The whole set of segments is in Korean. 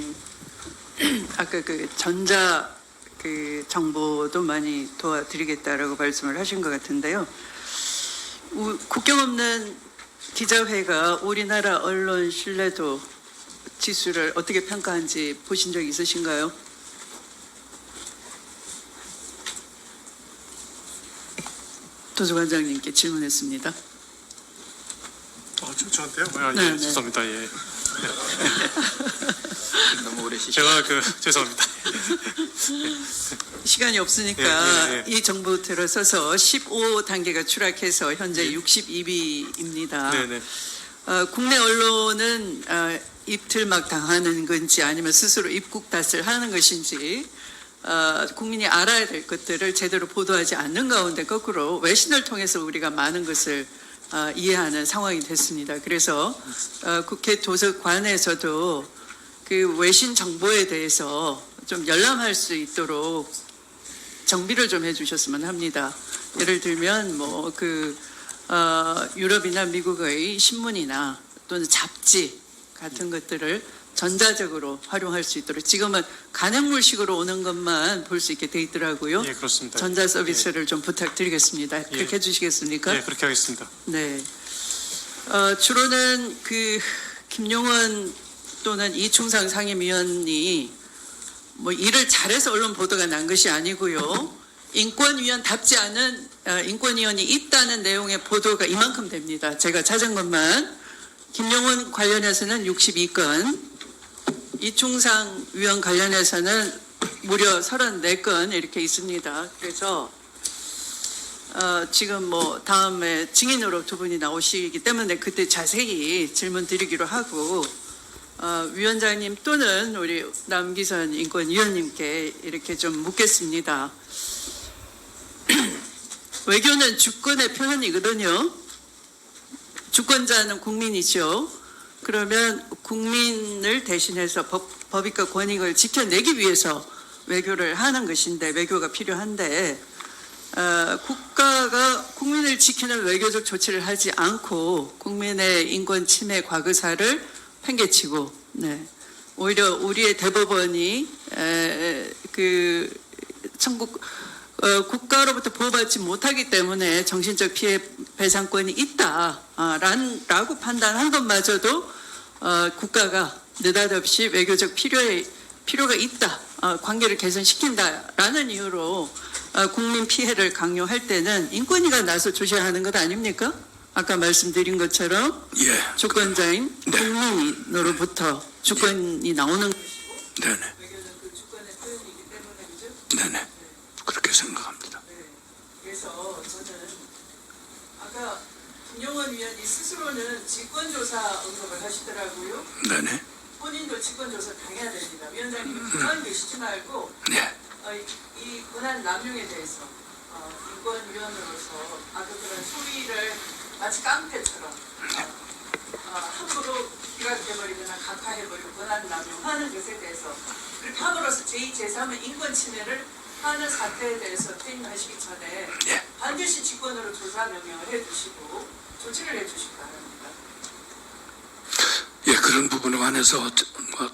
위원장님 아까 그 전자 그 정보도 많이 도와드리겠다라고 말씀을 하신 것 같은데요. 우- 국경 없는 기자회가 우리나라 언론 신뢰도 지수를 어떻게 평가한지 보신 적 있으신가요? 도서관장님께 질문했습니다. 어, 저, 저한테요? 아, 네, 예, 네. 죄송합니다. 예. 오래 쉬시. 제가 그 죄송합니다. 시간이 없으니까 예, 예, 예. 이 정부 들어서서 15단계가 추락해서 현재 예. 62위입니다. 네, 네. 어, 국내 언론은 어, 입틀막 당하는 건지 아니면 스스로 입국 탓을 하는 것인지 어, 국민이 알아야 될 것들을 제대로 보도하지 않는 가운데 거꾸로 외신을 통해서 우리가 많은 것을 어, 이해하는 상황이 됐습니다. 그래서 어, 국회 도서관에서도 그 외신 정보에 대해서 좀 열람할 수 있도록 정비를 좀 해주셨으면 합니다. 예를 들면 뭐그 어, 유럽이나 미국의 신문이나 또는 잡지 같은 것들을 전자적으로 활용할 수 있도록 지금은 간행물식으로 오는 것만 볼 수 있게 돼 있더라고요. 예, 그렇습니다. 전자 서비스를 좀 부탁드리겠습니다. 그렇게 예. 해주시겠습니까? 예, 그렇게 하겠습니다. 네. 어, 주로는 그 김용원 또는 이충상 상임위원이 뭐 일을 잘해서 언론 보도가 난 것이 아니고요. 인권위원답지 않은 어, 인권위원이 있다는 내용의 보도가 이만큼 됩니다. 제가 찾은 것만 김용원 관련해서는 62건, 이충상 위원 관련해서는 무려 34건 이렇게 있습니다. 그래서 어, 지금 뭐 다음에 증인으로 두 분이 나오시기 때문에 그때 자세히 질문 드리기로 하고 어, 위원장님 또는 우리 남기선 인권위원님께 이렇게 좀 묻겠습니다. 외교는 주권의 표현이거든요. 주권자는 국민이죠. 그러면 국민을 대신해서 법, 법익과 권익을 지켜내기 위해서 외교를 하는 것인데 외교가 필요한데 어, 국가가 국민을 지키는 외교적 조치를 하지 않고 국민의 인권 침해 과거사를 팽개치고 네. 오히려 우리의 대법원이 에, 그 청국 어, 국가로부터 보호받지 못하기 때문에 정신적 피해 배상권이 있다라고 판단한 것마저도 어, 국가가 느닷없이 외교적 필요에 필요가 있다, 어, 관계를 개선시킨다라는 이유로 어, 국민 피해를 강요할 때는 인권위가 나서 조셔야 하는 것 아닙니까? 아까 말씀드린 것처럼 예. 주권자인 네. 국민으로부터 주권이 나오는 네네. 그? 네네. 그렇게 생각합니다. 그래서 저는 아까 김영원 위원이 스스로는 직권조사 언급을 하시더라고요. 네네. 본인도 직권조사 당해야 됩니다. 위원장님이 가만히 계시지 말고 네. 어, 이, 이 권한 남용에 대해서 어, 인권위원으로서 아까 마치 깡패처럼 어, 어, 함부로 기각해버리거나 각하해버리고 권한 남용 하는 것에 대해서 그렇게 함으로써 제2, 제3의 인권 침해를 하는 사태에 대해서 퇴임하시기 전에 예. 반드시 직권으로 조사 명령을 해주시고 조치를 해주시기 바랍니다. 예, 그런 부분에 관해서 뭐,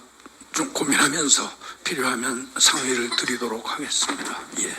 좀 고민하면서 필요하면 상의를 드리도록 하겠습니다. 예.